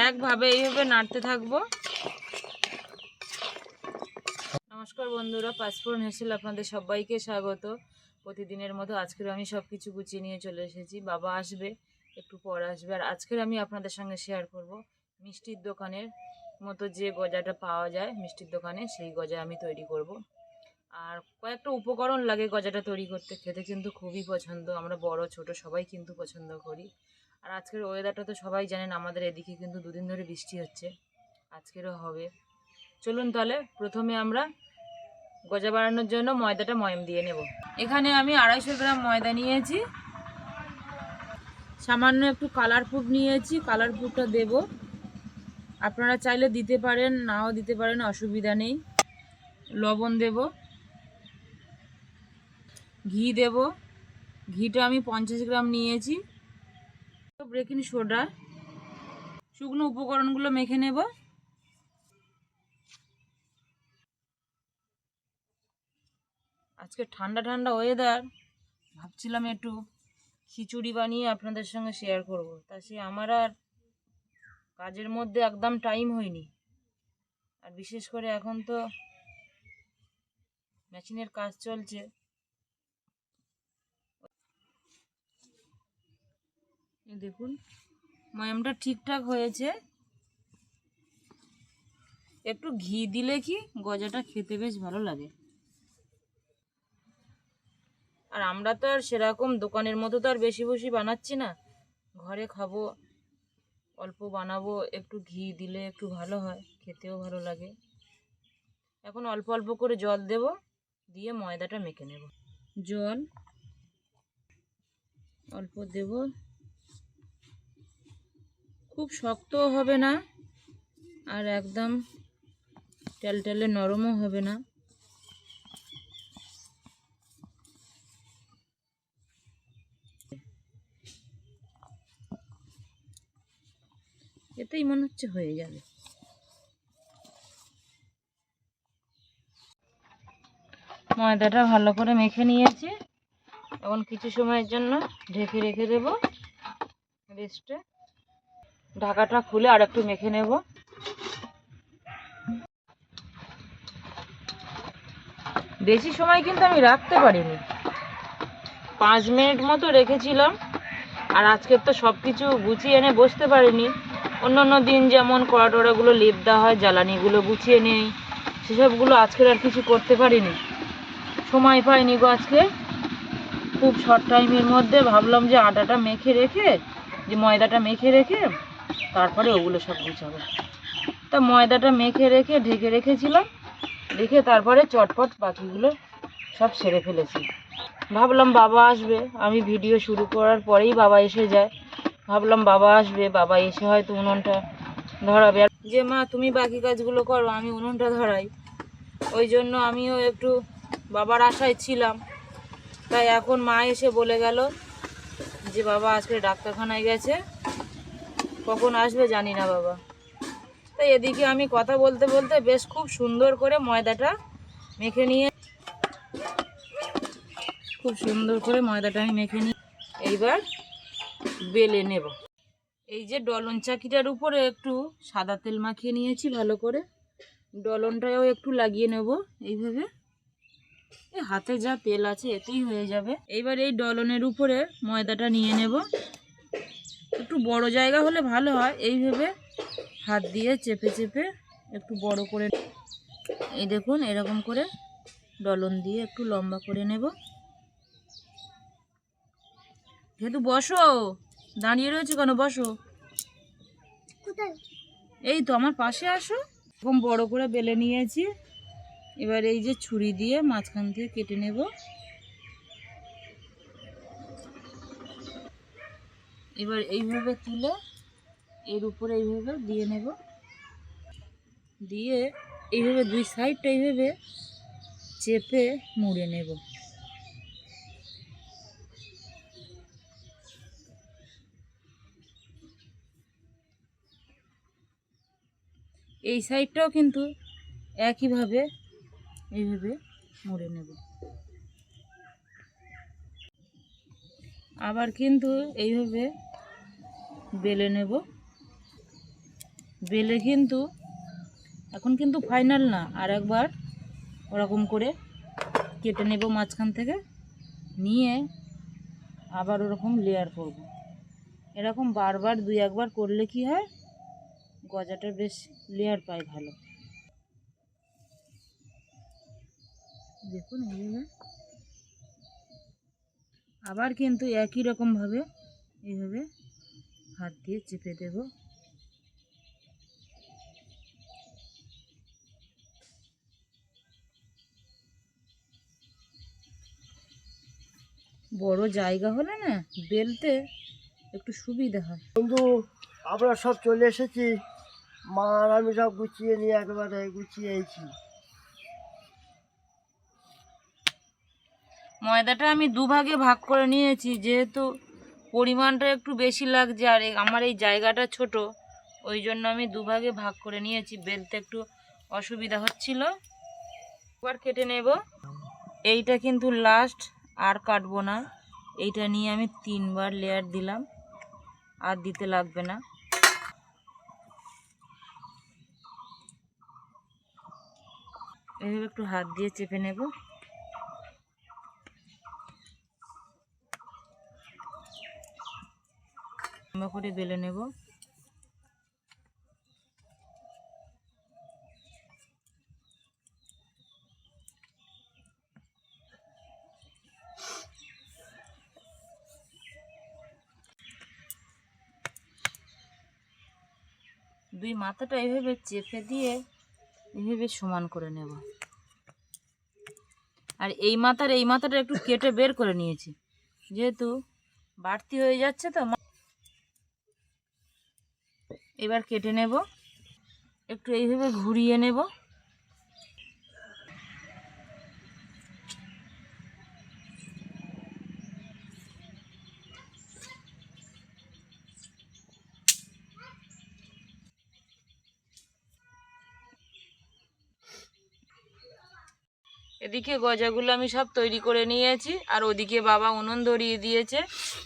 একভাবে এইভাবে নাড়তে থাকব। নমস্কার বন্ধুরা পাসপোর্ট হেসেল আপনাদের সবাইকে স্বাগত। প্রতিদিনের মতো আজকের আমি সব কিছু গুছিয়ে নিয়ে চলে এসেছি। বাবা আসবে, একটু পর আসবে। আর আজকের আমি আপনাদের সঙ্গে শেয়ার করব মিষ্টির দোকানের মতো যে গজাটা পাওয়া যায়, মিষ্টির দোকানে সেই গজা আমি তৈরি করব। আর কয়েকটা উপকরণ লাগে গজাটা তৈরি করতে, খেতে কিন্তু খুবই পছন্দ। আমরা বড়, ছোট সবাই কিন্তু পছন্দ করি। আর আজকের ওয়েদারটা তো সবাই জানেন, আমাদের এদিকে কিন্তু দুদিন ধরে বৃষ্টি হচ্ছে। আজকেরও হবে। চলুন তাহলে, প্রথমে আমরা গজা বাড়ানোর জন্য ময়দাটা ময়ম দিয়ে নেব। এখানে আমি আড়াইশো গ্রাম ময়দা নিয়েছি। সামান্য একটু কালার ফুড নিয়েছি। কালার ফুডটা দেব। আপনারা চাইলে দিতে পারেন, নাও দিতে পারেন, অসুবিধা নেই। লবণ দেব। ঘি দেব। ঘিটা আমি পঞ্চাশ গ্রাম নিয়েছি। বেকিং সোডা শুকনো উপকরণগুলো মেখে নেব। আজকে ঠান্ডা ঠান্ডা ওয়েদার ভাবছিলাম একটু খিচুড়ি বানিয়ে আপনাদের সঙ্গে শেয়ার করব। তা সে আমার আর কাজের মধ্যে একদম টাইম হয়নি। আর বিশেষ করে এখন তো মেশিনের কাজ চলছে। দেখুন, ময়ামটা ঠিকঠাক হয়েছে। একটু ঘি দিলে কি গজাটা খেতে বেশ ভালো লাগে। আর আমরা তো আর সেরকম দোকানের মতো তো আর বেশি বেশি বানাচ্ছি না। ঘরে খাব, অল্প বানাবো, একটু ঘি দিলে একটু ভালো হয়, খেতেও ভালো লাগে। এখন অল্প অল্প করে জল দেব, দিয়ে ময়দাটা মেখে নেব। জল অল্প দেব। খুব শক্তও হবে না আর একদম টেলটেলে নরমও হবে না। এতেই মনে হচ্ছে হয়ে যাবে। ময়দাটা ভালো করে মেখে নিয়েছি। এখন কিছু সময়ের জন্য ঢেকে রেখে দেবো। রেস্টে ঢাকাটা খুলে আর একটু মেখে নেব। বেশি সময় কিন্তু আমি রাখতে পারিনি। পাঁচ মিনিট মতো রেখেছিলাম, আর আজকের তো সব কিছু গুছিয়ে এনে বসতে পারিনি। অন্য অন্য দিন যেমন কড়া টড়াগুলো লেপ দেওয়া হয়, জ্বালানিগুলো গুছিয়ে নেই, সেসবগুলো আজকের আর কিছু করতে পারিনি। সময় পাইনি গো আজকে। খুব শর্ট টাইমের মধ্যে ভাবলাম যে আটাটা মেখে রেখে, যে ময়দাটা মেখে রেখে তারপরে ওগুলো সব গুছাবো। তা ময়দাটা মেখে রেখে, ঢেকে রেখেছিলাম। রেখে তারপরে চটপট বাকিগুলো সব সেরে ফেলেছি। ভাবলাম বাবা আসবে। আমি ভিডিও শুরু করার পরেই বাবা এসে যায়। ভাবলাম বাবা আসবে। বাবা এসে হয়তো উনুনটা ধরাবে। আর যে মা, তুমি বাকি কাজগুলো করো, আমি উনুনটা ধরাই। ওই জন্য আমিও একটু বাবার আশায় ছিলাম। তাই এখন মা এসে বলে গেল যে বাবা আজকে ডাক্তারখানায় গেছে। কখন আসবে জানি না বাবা। তাই এদিকে আমি কথা বলতে বলতে বেশ খুব সুন্দর করে ময়দাটা মেখে নিয়ে খুব সুন্দর করে ময়দাটা আমি মেখে নিই এইবার বেলে নেব। এই যে ডলন চাকিটার উপরে একটু সাদা তেল মাখিয়ে নিয়েছি ভালো করে। ডলনটাও একটু লাগিয়ে নেব এইভাবে। হাতে যা তেল আছে এতেই হয়ে যাবে। এইবার এই ডলনের উপরে ময়দাটা নিয়ে নেব। একটু বড় জায়গা হলে ভালো হয়। এইভাবে হাত দিয়ে চেপে চেপে একটু বড় করে এই দেখুন এরকম করে ডলন দিয়ে একটু লম্বা করে নেব। যেহেতু বসো দাঁড়িয়ে রয়েছে কেন? বসো। এই তো আমার পাশে আসো। এরকম বড় করে বেলে নিয়েছি। এবার এই যে ছুরি দিয়ে মাঝখান থেকে কেটে নেব। এবার এইভাবে তুলে এর উপরে এইভাবে দিয়ে নেব। দিয়ে এইভাবে দুই সাইডটা এইভাবে চেপে মুড়ে নেব। এই সাইডটাও কিন্তু একইভাবে এইভাবে মুড়ে নেব। আবার কিন্তু এইভাবে বেলে নেব। বেলে কিন্তু এখন কিন্তু ফাইনাল না, আর একবার ওরকম করে কেটে নেব মাঝখান থেকে, নিয়ে আবার ওরকম লেয়ার করব। এরকম বারবার দুই একবার করলে কি হয়? গজাটা বেশ লেয়ার পায় ভালো। দেখুন এইভাবে আবার কিন্তু একই রকমভাবে এইভাবে হাত দিয়ে চেপে দেব। বড় জায়গা হলে না বেলতে একটু সুবিধা হয়। বন্ধু, আমরা সব চলে এসেছি। মা আর আমি সব গুছিয়ে নিয়ে একেবারে গুছিয়েছি ময়দাটা আমি দুভাগে ভাগ করে নিয়েছি, যেহেতু পরিমাণটা একটু বেশি লাগছে আর আমার এই জায়গাটা ছোট, ওই জন্য আমি দুভাগে ভাগ করে নিয়েছি। বেলতে একটু অসুবিধা হচ্ছিল। এবার কেটে নেব। এইটা কিন্তু লাস্ট আর কাটবো না। এইটা নিয়ে আমি তিনবার লেয়ার দিলাম, আর দিতে লাগবে না। এইভাবে একটু হাত দিয়ে চেপে নেব। লম্বা করে বেলে নেব। দুই মাথাটা এইভাবে চেপে দিয়ে এইভাবে সমান করে নেব। আর এই মাথার, এই মাথাটা একটু কেটে বের করে নিয়েছি। যেহেতু বাড়তি হয়ে যাচ্ছে তো এবার কেটে নেব। একটু এইভাবে ঘুরিয়ে নেব। এদিকে গজাগুলো আমি সব তৈরি করে নিয়েছি, আর ওদিকে বাবা উনুন ধরিয়ে দিয়েছে।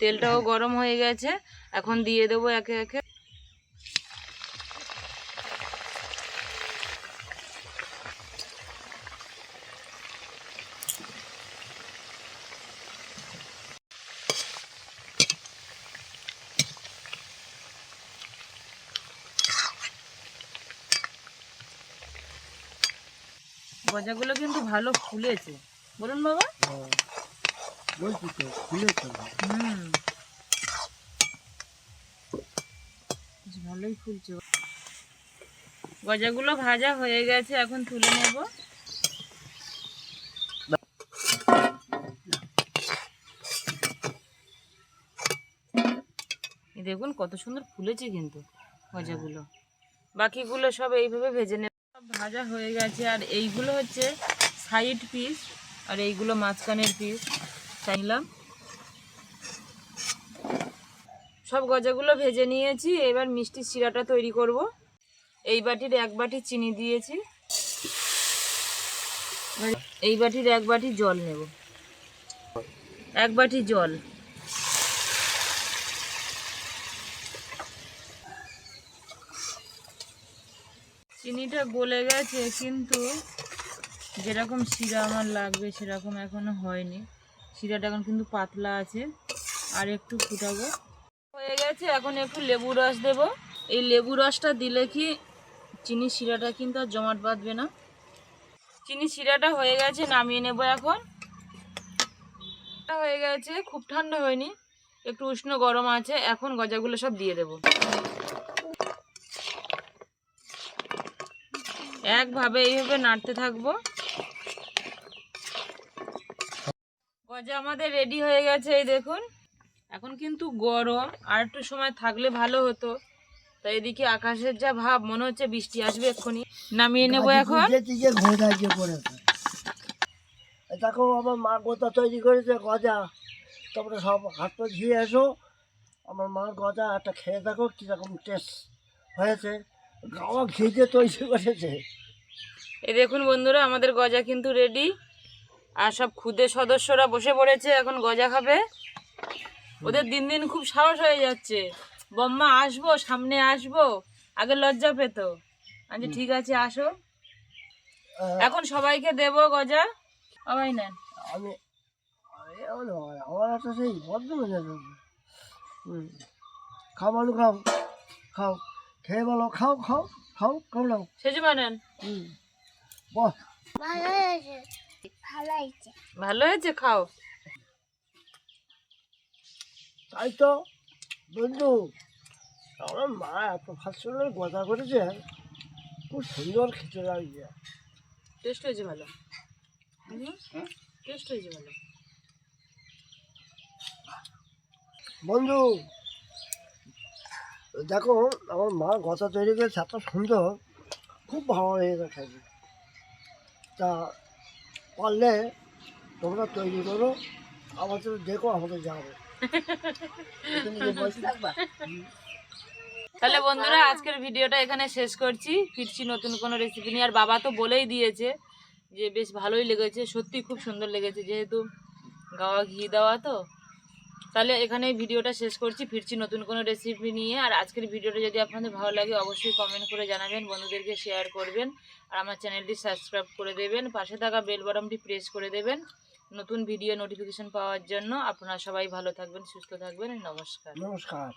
তেলটাও গরম হয়ে গেছে। এখন দিয়ে দেবো একে একে। গজাগুলো কিন্তু ভালো ফুলেছে। বলুন বাবা। বলছি তো বেশ ভালোই ফুলছে। গজাগুলো ভাজা হয়ে গেছে, এখন তুলে নেব। দেখুন, কত সুন্দর ফুলেছে কিন্তু গজাগুলো। বাকিগুলো সব এইভাবে ভেজে নেব। ভাজা হয়ে গেছে, আর এইগুলো হচ্ছে সাইড পিস আর এইগুলো মাঝখানের পিস চাইলাম সব গজাগুলো ভেজে নিয়েছি, এবার মিষ্টি শিরাটা তৈরি করব। এই বাটির এক বাটি চিনি দিয়েছি। এই বাটির এক বাটি জল নেব। এক বাটি জল। চিনিটা গলে গেছে, কিন্তু যেরকম শিরা আমার লাগবে সেরকম এখনও হয়নি। শিরাটা এখন কিন্তু পাতলা আছে, আর একটু ফুটাবো। হয়ে গেছে, এখন একটু লেবু রস দেব। এই লেবু রসটা দিলে কি চিনি শিরাটা কিন্তু আর জমাট বাঁধবে না। চিনি শিরাটা হয়ে গেছে, নামিয়ে নেব এখন। হয়ে গেছে, খুব ঠান্ডা হয়নি, একটু উষ্ণ গরম আছে, এখন গজাগুলো সব দিয়ে দেব। একভাবে এইভাবে নাড়তে থাকব। গজা আমাদের রেডি হয়ে গেছে এই দেখুন। এখন কিন্তু গরম আর একটু সময় থাকলে ভালো হতো। তো এদিকে আকাশের যা ভাব মনে হচ্ছে বৃষ্টি আসবে এক্ষুনি। নামিয়ে নেব এখন। দেখো আমার মা গোতা তৈরি করেছে গজা। তোমরা সব হাত পা ধুয়ে এসো। আমার মার গজা একটা খেয়ে দেখো কীরকম টেস্ট হয়েছে। গাওয়া দিয়ে তৈরি করেছে এই দেখুন বন্ধুরা আমাদের গজা কিন্তু রেডি আর সব খুদে সদস্যরা বসে পড়েছে এখন গজা খাবে। ওদের দিন দিন খুব সাহস হয়ে যাচ্ছে। বম্মা আসব সামনে আসব। আগে লজ্জা পেত। আচ্ছা ঠিক আছে আসো। এখন সবাইকে দেবো গজা। সবাই নেন। আমি আমার একটা সেই বদ্ধ মেজাজ আছে। হুম খাও মানু খাও খাও। খেয়ে বলো খাও খাও খাও খাও নাও সেজমা নেন হুম। বস ভালো হয়েছে। খাও। তাই তো বন্ধু আমার মা এত ফাঁসলের গজা করেছে খুব সুন্দর খেতে লাগছে টেস্ট হয়েছে ভালো। টেস্ট হয়েছে ভালো। বন্ধু দেখো, আমার মা গজা তৈরি করেছে, এত সুন্দর। খুব ভালো লেগেছে খেতে। তা, পারলে তোমরা তৈরি করো আমাদের দেখো আমাদের যাবে। তাহলে বন্ধুরা, আজকের ভিডিওটা এখানে শেষ করছি। ফিরছি নতুন কোনো রেসিপি নিয়ে। আর বাবা তো বলেই দিয়েছে যে, বেশ ভালোই লেগেছে। সত্যি খুব সুন্দর লেগেছে, যেহেতু গাওয়া ঘি দেওয়া তো। তাহলে এখানে ভিডিওটা শেষ করছি। ফিরছি নতুন কোনো রেসিপি নিয়ে। আর আজকের ভিডিওটা যদি আপনাদের ভালো লাগে, অবশ্যই কমেন্ট করে জানাবেন, বন্ধুদেরকে শেয়ার করবেন। আর আমার চ্যানেলটি সাবস্ক্রাইব করে দেবেন। পাশে থাকা বেল বাটনটি প্রেস করে দেবেন। নতুন ভিডিও নোটিফিকেশন পাওয়ার জন্য আপনারা সবাই ভালো থাকবেন, সুস্থ থাকবেন। নমস্কার। নমস্কার।